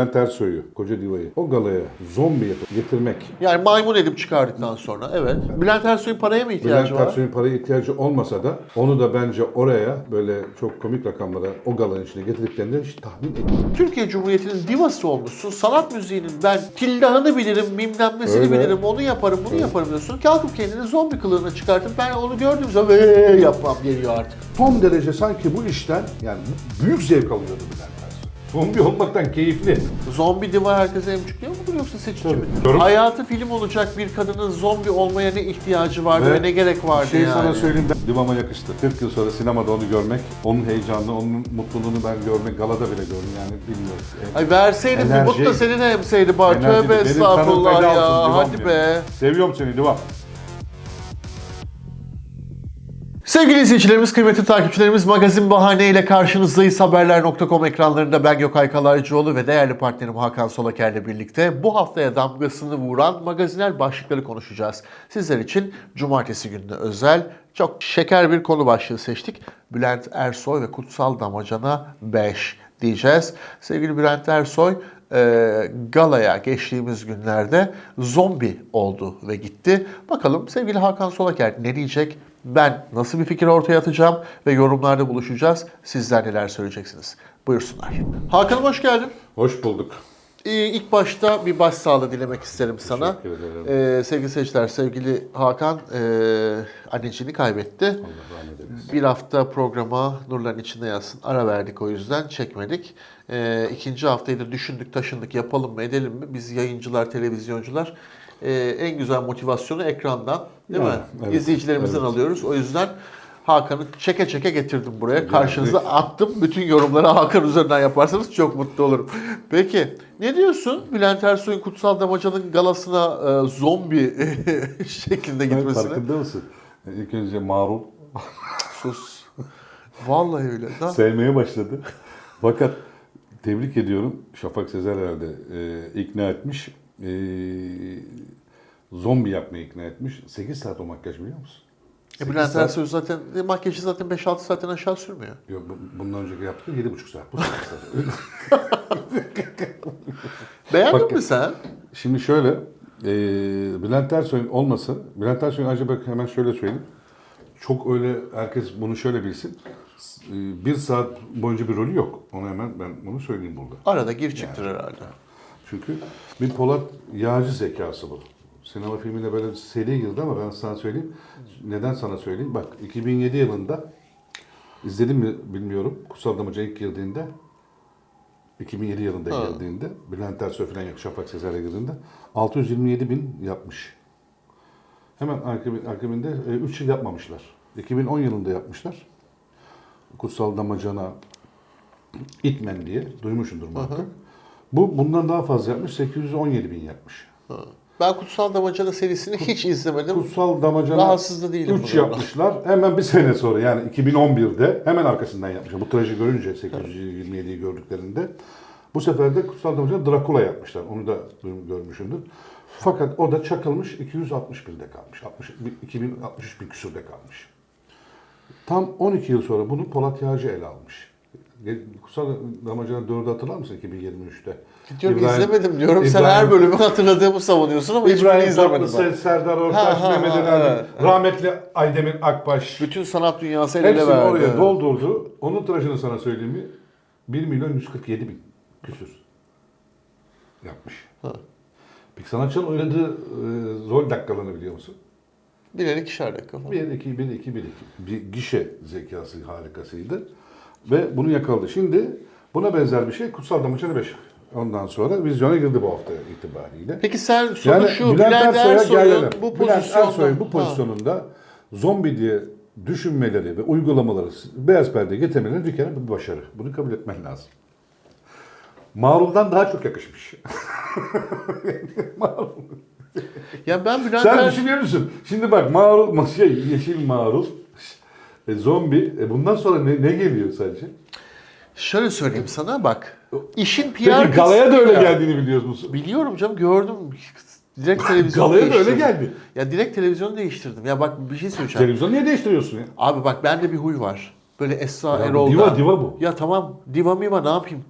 Bülent Ersoy'u, koca divayı o galaya zombi yapıp getirmek Yani maymun edip çıkardıktan sonra evet. Bülent Ersoy'un paraya mı ihtiyacı Bülent var? Ersoy'un paraya ihtiyacı olmasa da onu da bence oraya böyle çok komik rakamlara o galanın içine getirdiklerini hiç tahmin etmiyorum. Türkiye Cumhuriyeti'nin divası olmuşsun. Sanat müziğinin ben tildahını bilirim, bilmem nesini Öyle. bilirim, onu yaparım, bunu yaparım diyorsun. Kalkıp kendini zombi kılığına çıkartıp ben onu gördüğüm zaman "Eee" yapmam geliyor artık. Son derece sanki bu işten yani büyük zevk alıyordu Bülent. Zombi olmaktan keyifli. Zombi diva herkese emcikliyor mudur yoksa seçici mi? Yorum. Hayatı film olacak bir kadının zombi olmaya ne ihtiyacı vardı ve, Ve ne gerek vardı şey yani. sana söyleyeyim de divama yakıştı. 40 yıl sonra sinemada onu görmek, onun heyecanını, onun mutluluğunu ben görmek, galada bile gördüm yani bilmiyorum. E, Ay verseydin bir Enerji- mut da senin emseydi bari. Tövbe estağfurullah ya. Hadi ya. be. Seviyorum seni divam. Sevgili izleyicilerimiz, kıymetli takipçilerimiz Magazin Bahane ile karşınızdayız. Haberler.com ekranlarında ben Gökay Kalaycıoğlu ve değerli partnerim Hakan Solaker ile birlikte bu haftaya damgasını vuran magazinel başlıkları konuşacağız. Sizler için cumartesi gününe özel çok şeker bir konu başlığı seçtik. Bülent Ersoy ve Kutsal Damacana 5 diyeceğiz. Sevgili Bülent Ersoy e, galaya geçtiğimiz günlerde zombi oldu ve gitti. Bakalım sevgili Hakan Solaker ne diyecek? Ben nasıl bir fikir ortaya atacağım ve yorumlarda buluşacağız. Sizler neler söyleyeceksiniz? Buyursunlar. Hakan'ım hoş geldin. Hoş bulduk. Ee, ilk başta bir başsağlığı dilemek isterim sana. Ee, sevgili seyirciler, sevgili Hakan e, anneciğini kaybetti. Allah. Bir hafta programa Nurların içinde yazsın. Ara verdik o yüzden çekmedik. Ee, ikinci haftayı da düşündük taşındık yapalım mı edelim mi? Biz yayıncılar, televizyoncular e, en güzel motivasyonu ekrandan değil Ya, mi? evet, İzleyicilerimizden evet. alıyoruz. O yüzden Hakan'ı çeke çeke getirdim buraya. Karşınıza attım. Bütün yorumları Hakan üzerinden yaparsanız çok mutlu olurum. Peki ne diyorsun? Bülent Ersoy'un Kutsal Damaca'nın galasına e, zombi şeklinde Sen gitmesine. farkında mısın? İlk önce marul Sus. Vallahi öyle. Da. sevmeye başladı. Fakat tebrik ediyorum. Şafak Sezer herhalde e, ikna etmiş. E, zombi yapmaya ikna etmiş. 8 saat o makyaj biliyor musun? E, 8 Bülent saat- Ersoy zaten e, makyajı zaten 5-6 saatten aşağı sürmüyor. Yok, bu- bundan önceki yaptığı 7,5 saat. Bu 8 saat. Beğendin Bak- mi sen? Şimdi şöyle, e, Bülent Ersoy'un olması, Bülent Ersoy'un acaba hemen şöyle söyleyeyim. Çok öyle, herkes bunu şöyle bilsin. E, bir saat boyunca bir rolü yok. Onu hemen ben bunu söyleyeyim burada. Arada gir çıktır herhalde. Çünkü bir Polat yağcı zekası bu. Sinema filmine böyle seri girdi ama ben sana söyleyeyim. Neden sana söyleyeyim? Bak 2007 yılında izledim mi bilmiyorum. Kutsal Damaca ilk girdiğinde 2007 yılında Ha. girdiğinde Bülent Ersoy falan yok Şafak Sezer'e girdiğinde 627 bin yapmış. Hemen akabinde, akabinde 3 yıl yapmamışlar. 2010 yılında yapmışlar. Kutsal Damacana İtmen diye duymuşsundur muhakkak. Bu bundan daha fazla yapmış. 817 bin yapmış. Ben Kutsal Damacana serisini hiç izlemedim. Kutsal Damacana Rahatsız da değilim 3 bundan. yapmışlar. Hemen bir sene sonra yani 2011'de hemen arkasından yapmışlar. Bu trajı görünce 827'yi gördüklerinde. Bu sefer de Kutsal Damacana Drakula yapmışlar. Onu da görmüşsündür. Fakat o da çakılmış 260 binde kalmış. 60, 2063 bin küsürde kalmış. Tam 12 yıl sonra bunu Polat Yağcı ele almış. Kutsal Damacana 4'ü hatırlar mısın 2023'te? Diyorum İbrahim- izlemedim diyorum. Sen İbrahim- her bölümü hatırladığımı savunuyorsun ama İbrahim izlemedim. Tatlıses, Serdar Ortaç, Mehmet Ali evet, rahmetli Aydemir Akbaş. Bütün sanat dünyası el ele Hepsini verdi. oraya doldurdu. Onun tıraşını sana söyleyeyim mi? 1 milyon 147 bin küsür yapmış. Ha. Peki sanatçının oynadığı e, rol dakikalarını biliyor musun? Birer ikişer dakika falan. 1, 2, 1, 2, 1, 2. Bir gişe zekası harikasıydı. Ve bunu yakaladı. Şimdi buna benzer bir şey Kutsal Damacana 5. Ondan sonra vizyona girdi bu hafta itibariyle. Peki sen soru Yani şu, Bülent, Ersoy'a Ersoy'un bu Bülent. Ersoy'un bu Ha. pozisyonunda zombi diye düşünmeleri ve uygulamaları beyaz perdeye getirmeleri bir kere bir başarı. Bunu kabul etmen lazım. Marul'dan daha çok yakışmış. Marul. Ya ben Bülent Sen Ersoy... düşünüyor musun? Şimdi bak Marul, şey, yeşil Marul, e, zombi. E, bundan sonra ne, ne geliyor sence? Şöyle söyleyeyim sana bak. İşin PR Peki galaya da öyle kısmıyla- geldiğini biliyor musun? Biliyorum canım gördüm. Direkt televizyon Galaya da öyle geldi. Ya direkt televizyonu değiştirdim. Ya bak bir şey söyleyeceğim. Televizyonu niye değiştiriyorsun ya? Abi bak bende bir huy var. Böyle Esra Ya Erol'da. diva, diva bu. Ya tamam diva miva ne yapayım?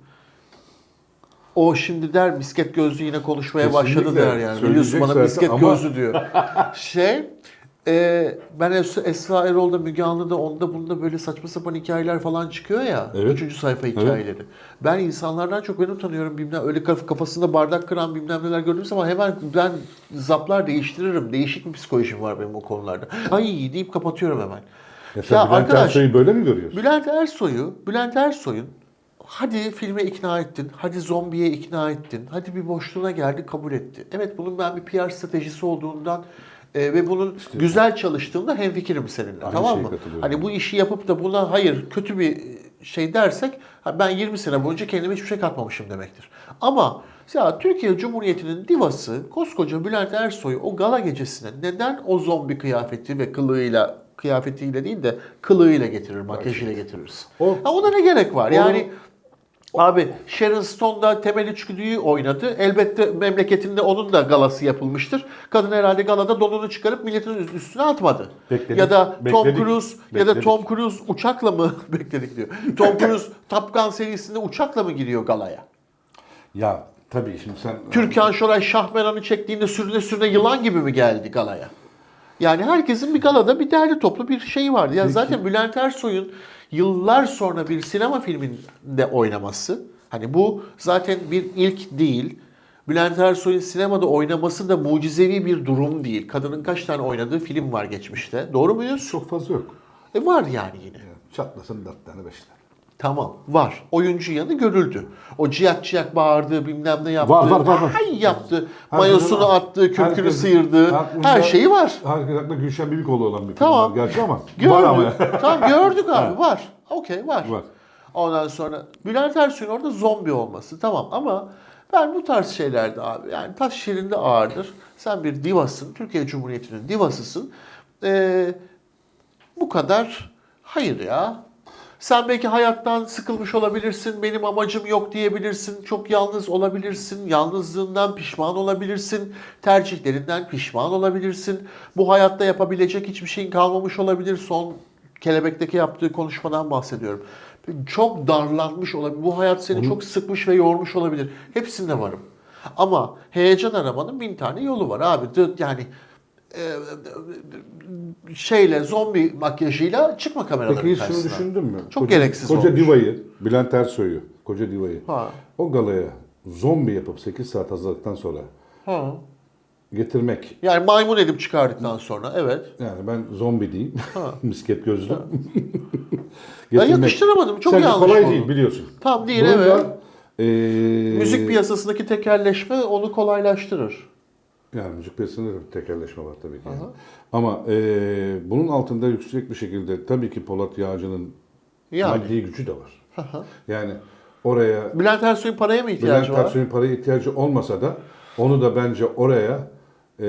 O şimdi der misket gözlü yine konuşmaya Kesinlikle. başladı der yani. Biliyorsun bana zaten misket ama- gözlü diyor. şey e, ben Es- Esra Erol'da Müge Anlı'da onda bunda böyle saçma sapan hikayeler falan çıkıyor ya. Evet. Üçüncü sayfa hikayeleri. Ben insanlardan çok ben utanıyorum bilmem öyle kaf- kafasında bardak kıran bilmem neler gördüğüm zaman hemen ben zaplar değiştiririm. Değişik bir psikolojim var benim o konularda. Ay deyip kapatıyorum hemen. Ya sen Bülent Ersoy'u böyle mi görüyorsun? Bülent Ersoy'u, Bülent Ersoy'un hadi filme ikna ettin, hadi zombiye ikna ettin, hadi bir boşluğuna geldi kabul etti. Evet bunun ben bir PR stratejisi olduğundan e, ve bunun güzel çalıştığında hemfikirim seninle. Aynı tamam mı? Hani bu işi yapıp da buna hayır kötü bir şey dersek ben 20 sene boyunca kendime hiçbir şey katmamışım demektir. Ama ya Türkiye Cumhuriyeti'nin divası koskoca Bülent Ersoy o gala gecesine neden o zombi kıyafeti ve kılığıyla kıyafetiyle değil de kılığıyla getirir, makyajıyla getiririz. O- Ha, ona ne gerek var? Yani Abi Sharon Stone da temel içgüdüyü oynadı. Elbette memleketinde onun da galası yapılmıştır. Kadın herhalde galada donunu çıkarıp milletin üst- üstüne atmadı. Bekledik, ya da Tom bekledik, Cruise ya da bekledik. Tom Cruise uçakla mı bekledik diyor. Tom Cruise Top Gun serisinde uçakla mı giriyor galaya? Ya tabii şimdi sen... Türkan Şoray Şahmeran'ı çektiğinde sürüne sürüne yılan gibi mi geldi galaya? Yani herkesin bir galada bir derli toplu bir şey vardı. Ya zaten Bülent Ersoy'un yıllar sonra bir sinema filminde oynaması, hani bu zaten bir ilk değil. Bülent Ersoy'un sinemada oynaması da mucizevi bir durum değil. Kadının kaç tane oynadığı film var geçmişte. Doğru muyuz? Çok fazla yok. E var yani yine. Çatlasın dört tane beş tane. Tamam var. Oyuncu yanı görüldü. O ciyak ciyak bağırdı bilmem ne yaptı. Var, var, var, var. Ay yaptı. Herkesin- Mayosunu attı, kürkünü sıyırdı. Her şeyi var. Herkes aklında Gülşen Bibikoğlu olan bir Tamam. var gerçi ama. Gördük. Var ama. tamam gördük abi var. Okey var. Var. Ondan sonra Bülent Ersoy'un orada zombi olması tamam ama ben bu tarz şeylerde abi yani taş şirinde ağırdır. Sen bir divasın. Türkiye Cumhuriyeti'nin divasısın. Ee, bu kadar hayır ya. Sen belki hayattan sıkılmış olabilirsin, benim amacım yok diyebilirsin, çok yalnız olabilirsin, yalnızlığından pişman olabilirsin, tercihlerinden pişman olabilirsin. Bu hayatta yapabilecek hiçbir şeyin kalmamış olabilir. Son Kelebek'teki yaptığı konuşmadan bahsediyorum. Çok darlanmış olabilir. Bu hayat seni çok sıkmış ve yormuş olabilir. Hepsinde varım. Ama heyecan aramanın bin tane yolu var abi. Yani e, şeyle zombi makyajıyla çıkma kameraların Peki hiç şunu karşısına. düşündün mü? Çok gereksiz Koca olmuş. divayı, Bülent Ersoy'u, koca divayı Ha. o galaya zombi yapıp 8 saat hazırladıktan sonra Ha. getirmek. Yani maymun edip çıkardıktan sonra evet. Yani ben zombi diyeyim. Misket gözlü. Ben yakıştıramadım. Çok Sence yanlış kolay oldu. değil biliyorsun. Tam değil Bunun evet. da, eee, Müzik piyasasındaki tekerleşme onu kolaylaştırır. Yani müzik piyasasında da bir tekerleşme var tabii ki. yani. Ama eee, bunun altında yüksek bir şekilde tabii ki Polat Yağcı'nın Yani. maddi gücü de var. yani oraya Bülent Ersoy'un paraya mı ihtiyacı Bülent var? Ersoy'un paraya ihtiyacı olmasa da onu da bence oraya eee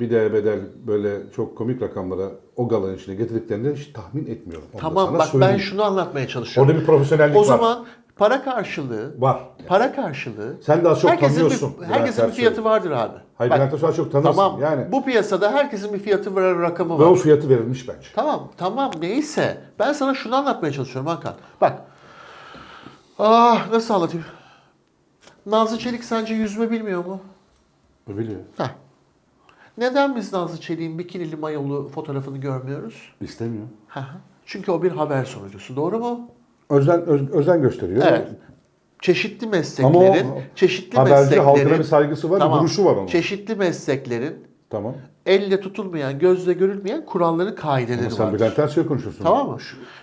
bir de bedel böyle çok komik rakamlara o galanın içine getirdiklerini hiç tahmin etmiyorum. Onu Tamam bak ben söyleyeyim. şunu anlatmaya çalışıyorum. Orada bir profesyonellik o var. Para karşılığı Var. para karşılığı Sen daha çok herkesin tanıyorsun bir, herkesin bir fiyatı vardır abi. Hayır Bak, Bülent Ersoy'u çok tanırsın. Tamam. Yani Bu piyasada herkesin bir fiyatı var, rakamı ve var. o fiyatı verilmiş bence. Tamam, tamam neyse. Ben sana şunu anlatmaya çalışıyorum Hakan. Bak. Ah nasıl anlatayım? Nazlı Çelik sence yüzme bilmiyor mu? Biliyor. Heh. Neden biz Nazlı Çelik'in bikinili mayolu fotoğrafını görmüyoruz? İstemiyor. Hı. Çünkü o bir haber sunucusu. Doğru mu? Özen, öz- özen gösteriyor. Evet. Çeşitli Ama mesleklerin, o çeşitli haberci mesleklerin... halkına bir saygısı var, bir duruşu var onun. Çeşitli mesleklerin Tamam. elle tutulmayan, gözle görülmeyen kuralları, kaideleri Ama sen vardır. Bülent Ersoy'u konuşuyorsun. Tamam mı?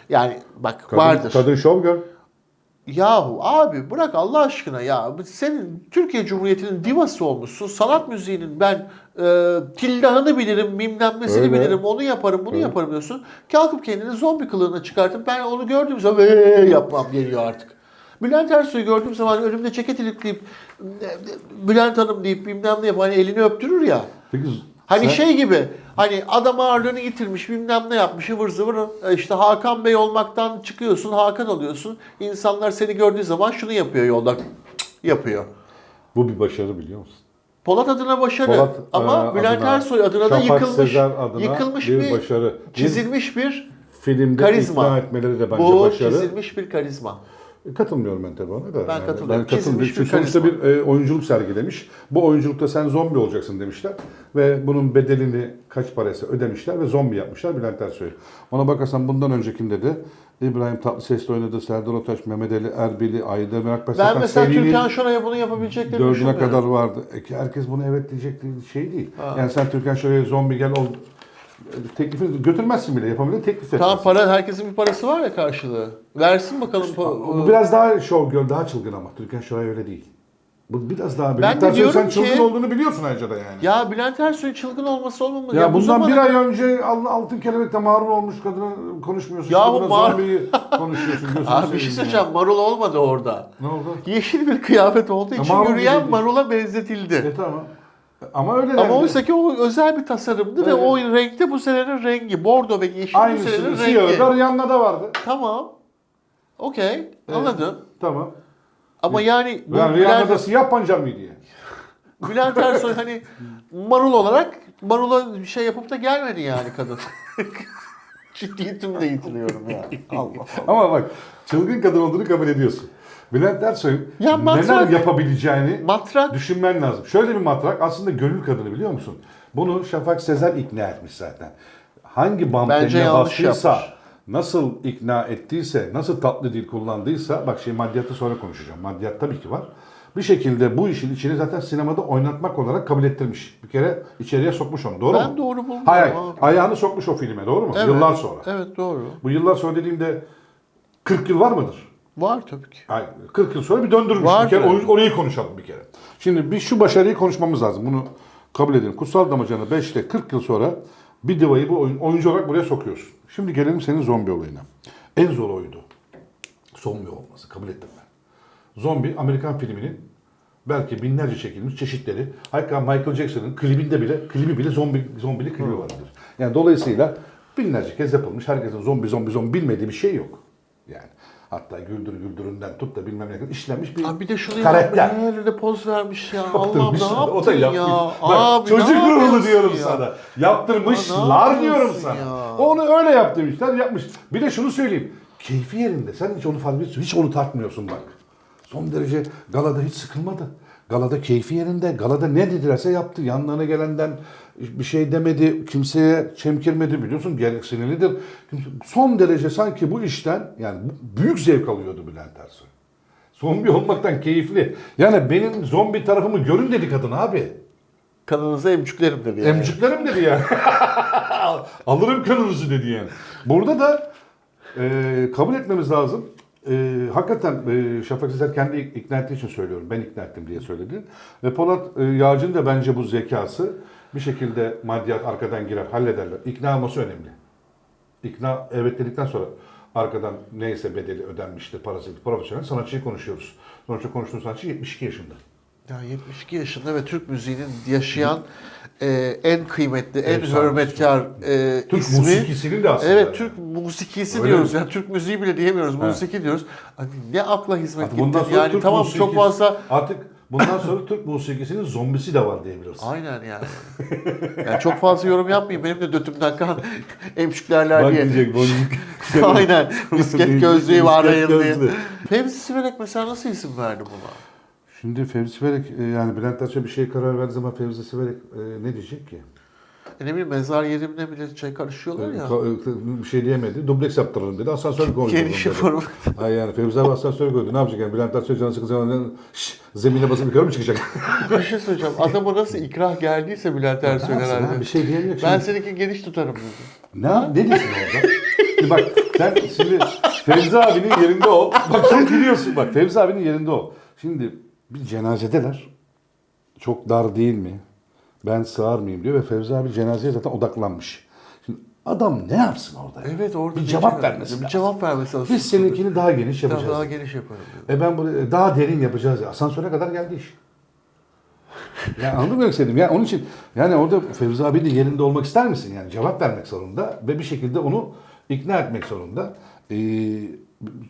Yani bak Kadın, vardır. Kadın şov gör. Yahu abi bırak Allah aşkına ya. Senin Türkiye Cumhuriyeti'nin divası olmuşsun. Sanat müziğinin ben e, tillahını bilirim, bilmem nesini Öyle. bilirim, onu yaparım, bunu Öyle. yaparım diyorsun. Kalkıp kendini zombi kılığına çıkartıp ben onu gördüğüm zaman "Eee" yapmam geliyor artık. Bülent Ersoy'u gördüğüm zaman önümde ceket ilikleyip Bülent Hanım deyip bilmem ne yapıp hani elini öptürür ya. Peki Hani sen- şey gibi hani adam ağırlığını yitirmiş bilmem ne yapmış ıvır zıvır E işte Hakan Bey olmaktan çıkıyorsun Hakan oluyorsun. İnsanlar seni gördüğü zaman şunu yapıyor yolda yapıyor. Bu bir başarı biliyor musun? Polat adına başarı Polat, ama e, Bülent adına, Ersoy adına da yıkılmış Sezer adına yıkılmış bir bir, başarı. Çizilmiş bir Filmde karizma. ikna etmeleri de bence Bu başarı. çizilmiş bir karizma. E, Katılmıyorum ben tabii ona da. Ben katılıyorum. Ben katılmıyorum. bir Sonuçta bir e, oyunculuk sergilemiş. Bu oyunculukta sen zombi olacaksın demişler. Ve bunun bedelini kaç paraysa ödemişler ve zombi yapmışlar Bülent Ersoy. Ona bakarsan bundan öncekinde de İbrahim Tatlıses'le oynadı. Serdar Ortaç, Mehmet Ali Erbil'i, Ayda Merak Ben Başakan mesela Türkan Şoray'a bunu yapabileceklerini dördüne kadar vardı. E, herkes bunu evet diyecek diye şey değil. Ha. Yani sen Türkan Şoray'a zombi gel ol teklifini götürmezsin bile yapabilir teklif Tamam etmezsin. para herkesin bir parası var ya karşılığı. Versin bakalım. Bu biraz daha şov gör, daha çılgın ama Türkan Şoray öyle değil. Bu biraz daha Ben Bülent de Ersoy sen çılgın ki- olduğunu biliyorsun ayrıca da yani. Ya, Ya Bülent Ersoy'un çılgın olması olmamalı. Ya, bu bundan zamana- bir ay önce al- altın kelebekte mağrur olmuş kadına konuşmuyorsun. Yahu buna mağrur- zombiyi konuşuyorsun. gözünü Abi bir şey seveyim söyleyeceğim. ya. Marul olmadı orada. Ne oldu? Yeşil bir kıyafet olduğu için marul yürüyen gibi. marula benzetildi. E tamam. Ama öyle Ama dendi. oysa ki o özel bir tasarımdı ve Evet. o renkte bu senenin rengi. Bordo ve yeşil bu Aynısının senenin rengi. da Rihanna'da da vardı. Tamam. Okey. Anladım. Tamam. Ama yani bu Yani Rihanna'da Bülent, siyah pancar mıydı yani? Bülent Ersoy hani marul olarak marula bir şey yapıp da gelmedi yani kadın. Ciddiyetimi de yitiriyorum ya. Allah Allah. Ama bak çılgın kadın olduğunu kabul ediyorsun. Bülent Ersoy'un Ya neler matrak- yapabileceğini Matrak düşünmen lazım. Şöyle bir matrak aslında gönül kadını biliyor musun? Bunu Şafak Sezer ikna etmiş zaten. Hangi bam Bence teline yanlış bastıysa, yapmış. Nasıl ikna ettiyse, nasıl tatlı dil kullandıysa, bak şey maddiyatı sonra konuşacağım. Maddiyat tabii ki var. Bir şekilde bu işin içini zaten sinemada oynatmak olarak kabul ettirmiş. Bir kere içeriye sokmuş onu. Doğru ben mu? doğru buldum. Hayır, abi. Ayağını sokmuş o filme. Doğru mu? Evet. Yıllar sonra. Evet doğru. Bu yıllar sonra dediğimde 40 yıl var mıdır? Var tabii ki. Hayır, 40 yıl sonra bir döndürmüş. Vardır. Bir kere or- orayı konuşalım bir kere. Şimdi bir şu başarıyı konuşmamız lazım. Bunu kabul edelim. Kutsal Damacanı 5'te 40 yıl sonra bir divayı bu oyun, oyuncu olarak buraya sokuyorsun. Şimdi gelelim senin zombi olayına. En zor oydu. Zombi olması. Kabul ettim ben. Zombi Amerikan filminin belki binlerce çekilmiş çeşitleri. Hatta Michael Jackson'ın klibinde bile, klibi bile zombi, zombili klibi vardır. Yani dolayısıyla binlerce kez yapılmış. Herkesin zombi zombi zombi bilmediği bir şey yok. Yani hatta güldür güldüründen tut da bilmem ne kadar işlenmiş bir Abi bir de şunu karakter. yapmış. Her yerde poz vermiş ya. Yaptırmış. Allah'ım ne yaptın o da ya? yapmış. Bak, Abi çocuk ne ruhlu diyorum ya? sana. Ya Yaptırmışlar ne diyorum sana. ya? Onu öyle yap demişler, yapmış. Bir de şunu söyleyeyim. Keyfi yerinde. Sen hiç onu fark etmiyorsun. Hiç onu tartmıyorsun bak. Son derece galada hiç sıkılmadı. Galada keyfi yerinde. Galada ne dedilerse yaptı. Yanlarına gelenden bir şey demedi. Kimseye çemkirmedi biliyorsun. Gerek sinirlidir. Son derece sanki bu işten yani büyük zevk alıyordu Bülent Ersoy. Zombi olmaktan keyifli. Yani benim zombi tarafımı görün dedi kadın abi. Kanınızı emcüklerim dedi yani. Emciklerim dedi yani. Alırım kanınızı dedi yani. Burada da e, kabul etmemiz lazım. E, hakikaten e, Şafak Sezer kendi ikna ettiği için söylüyorum. Ben ikna ettim diye söyledi. Ve Polat e, Yağcı'nın da bence bu zekası bir şekilde maddiyat arkadan girer, hallederler. İkna olması önemli. İkna evet dedikten sonra arkadan neyse bedeli ödenmiştir, parası profesyonel sanatçıyı konuşuyoruz. Sonuçta konuştuğumuz sanatçı 72 yaşında. Ya 72 yaşında ve Türk müziğinin yaşayan e, en kıymetli, en Efsane. hürmetkar e, Türk ismi. musikisinin de aslında. Evet, Türk musikisi Öyle diyoruz. mi? Yani Türk müziği bile diyemiyoruz. Musiki diyoruz. Hani ne akla hizmet gitti. Yani Türk tamam musikisi- çok fazla Artık bundan sonra Türk musikisinin zombisi de var diyebiliriz. Aynen yani. yani çok fazla yorum yapmayayım. Benim de dötümden kan emşiklerler Bak diye. diyecek boncuk. Aynen. Misket gözlüğü var ayın diye. gözlü. Fevzi Siverek mesela nasıl isim verdi buna? Şimdi Fevzi Siverek e, yani Bülent Ersoy bir şeye karar verdiği zaman Fevzi Siverek e, ne diyecek ki? Ne bileyim mezar yerimine bile çay karışıyorlar ya. Bir şey diyemedi. Dubleks yaptıralım dedi. Asansör koydum. Geniş dedi. yaparım. Ay yani Fevzi abi asansör koydu. Ne yapacak yani? Bülent Ersoy canı sıkı zemine basıp yukarı mı çıkacak? Bir şey söyleyeceğim. Adama nasıl ikrah geldiyse Bülent Ersoy herhalde. Bir şey diyemiyor. Ben seninki geniş tutarım dedi. Ne, ne diyorsun orada? Bak sen şimdi Fevzi abinin yerinde ol. Bak sen biliyorsun bak Fevzi abinin yerinde ol. Şimdi bir cenazedeler. Çok dar değil mi? Ben sığar mıyım diyor ve Fevzi abi cenazeye zaten odaklanmış. Şimdi adam ne yapsın orada? ya? Evet orada bir cevap vermesi Bir lazım. cevap vermesi lazım. Biz seninkini daha geniş Daha, yapacağız. daha geniş yaparım. E ben buraya daha derin yapacağız. ya. Asansöre kadar geldi iş. Yani anladın mı demek? Yani onun için yani orada Fevzi abi de yerinde olmak ister misin? Yani cevap vermek zorunda ve bir şekilde onu ikna etmek zorunda. Ee,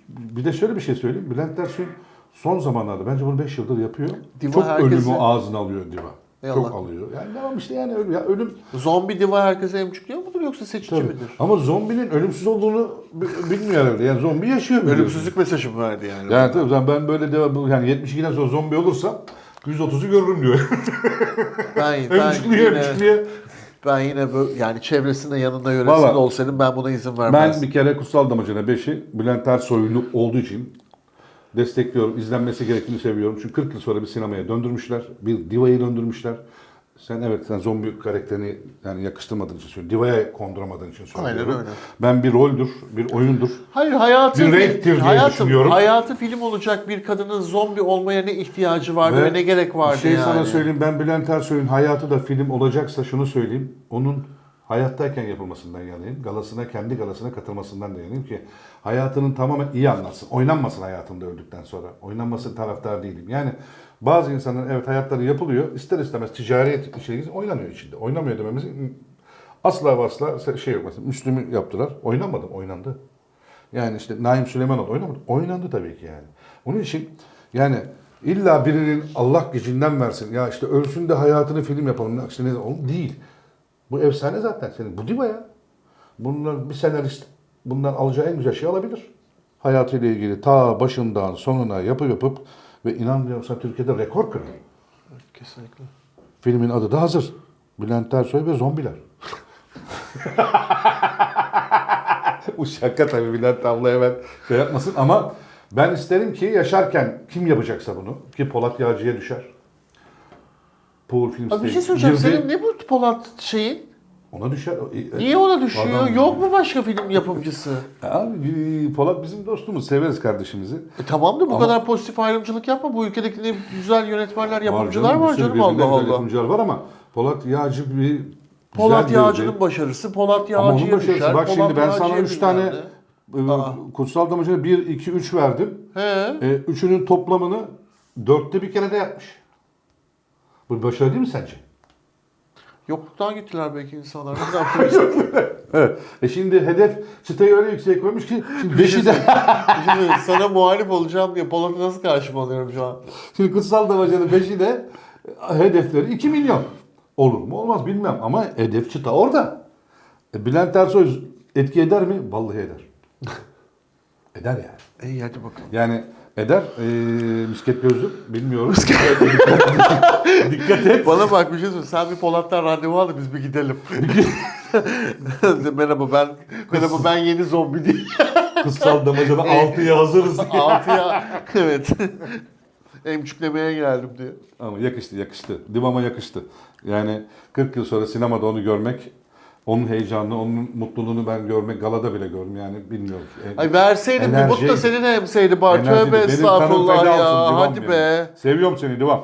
bir de şöyle bir şey söyleyeyim. Bülent Ersoy son zamanlarda bence bunu 5 yıldır yapıyor. Diva Çok herkesi- ölümü ağzına alıyor Diva. Ey Çok alıyor. Yani devam işte yani ölüm. Ya ölüm Zombi diva herkese emçükliyor mudur yoksa seçici tabii. midir? Ama zombinin ölümsüz olduğunu bi- bilmiyor herhalde. Yani zombi yaşıyor. Ölümsüzlük mesajı mı verdi yani? Yani tabii ben- ben böyle devam yani 72'den sonra zombi olursam 130'u görürüm diyor. Ben, ben, Emçikliye yine, emçikliye. ben yine böyle yani çevresinde yanında yöresinde Vallahi- olsaydım ben buna izin Ben vermezdim. bir kere Kutsal Damacana 5'i Bülent Ersoy'lu olduğu için destekliyorum. İzlenmesi gerektiğini seviyorum. Çünkü 40 yıl sonra bir sinemaya döndürmüşler. Bir divayı döndürmüşler. Sen evet sen zombi karakterini yani yakıştırmadığın için söylüyorum. Divaya konduramadığın için söylüyorum. Aynen öyle. Ben bir roldür, bir oyundur. Hayır hayatı Bir renktir diye hayatım, düşünüyorum. hayatı film olacak bir kadının zombi olmaya ne ihtiyacı vardı ve, ne gerek vardı şey yani. sana söyleyeyim. Ben Bülent Ersoy'un hayatı da film olacaksa şunu söyleyeyim. Onun hayattayken yapılmasından yanayım. Galasına, kendi galasına katılmasından da yanayım ki hayatının tamamen iyi anlatsın. Oynanmasın hayatında öldükten sonra. Oynanmasın taraftar değilim. Yani bazı insanların evet hayatları yapılıyor. İster istemez ticari şey oynanıyor içinde. Oynamıyor dememiz asla ve asla şey yok. Mesela Müslüm'ü yaptılar. Oynamadı. Oynandı. Yani işte Naim Süleymanoğlu oynamadı. Oynandı tabii ki yani. Onun için yani illa birinin Allah gücünden versin. Ya işte ölsün de hayatını film yapalım. Aksine değil. Bu efsane zaten senin. Bu diva ya. Bunlar bir senarist bundan alacağı en güzel şey alabilir. Hayatıyla ilgili ta başından sonuna yapıp yapıp ve inanmıyorsan Türkiye'de rekor kırdı. Kesinlikle. Filmin adı da hazır. Bülent Ersoy ve zombiler. Bu şaka tabii Bülent abla hemen şey yapmasın ama ben isterim ki yaşarken kim yapacaksa bunu ki Polat Yağcı'ya düşer. Pool Films Abi bir şey söyleyeceğim. girdi, Senin ne bu Polat şeyin? Ona düşer. E, Niye ona düşüyor? Adam- Yok mu başka film yapımcısı? Abi Polat bizim dostumuz. Severiz kardeşimizi. E tamam da bu Ama- kadar pozitif ayrımcılık yapma. Bu ülkedeki ne güzel yönetmenler, yapımcılar var bir sürü canım birbirinden Allah güzel Allah. Yapımcılar var ama Polat Yağcı bir Polat güzel Yağcı'nın girdi. başarısı Polat Ama onun Yağcı'ya başarısı. düşer. Bak şimdi Polat ben sana Yağcı'ya 3 tane bilmem e, Aa. kutsal damacana 1, 2, 3 verdim. ne. He. E, üçünün toplamını dörtte bir kere de yapmış. Bu başarı değil mi sence? Yokluktan gittiler belki insanlar. Evet. E şimdi hedef çıtayı öyle yükseğe koymuş ki şimdi beşi de Şimdi sana muhalif olacağım diye Polat'ı nasıl karşıma alıyorum şu an? şimdi kutsal damacanın beşi de e, hedefleri 2 milyon. Olur mu? Olmaz bilmem ama hedef çıta orada. E, Bülent Ersoy etki eder mi? Vallahi eder. eder yani. İyi hadi bakalım. Yani eder. E, misket gözlük bilmiyorum. Dikkat et. Bana bak bir şey söyle. Sen bir Polat'tan randevu al da biz bir gidelim. merhaba ben merhaba ben yeni zombi değil. Kutsal damacana 6'ya hazırız diye. Altıya evet. Emçüklemeye geldim diye. Ama yakıştı yakıştı. Divama yakıştı. Yani 40 yıl sonra sinemada onu görmek, onun heyecanını, onun mutluluğunu ben görmek, galada bile gördüm yani bilmiyorum. Ay verseydin bir Enerji- mut da senin emseydi bari. Tövbe estağfurullah ya. Hadi be. Seviyorum seni divam.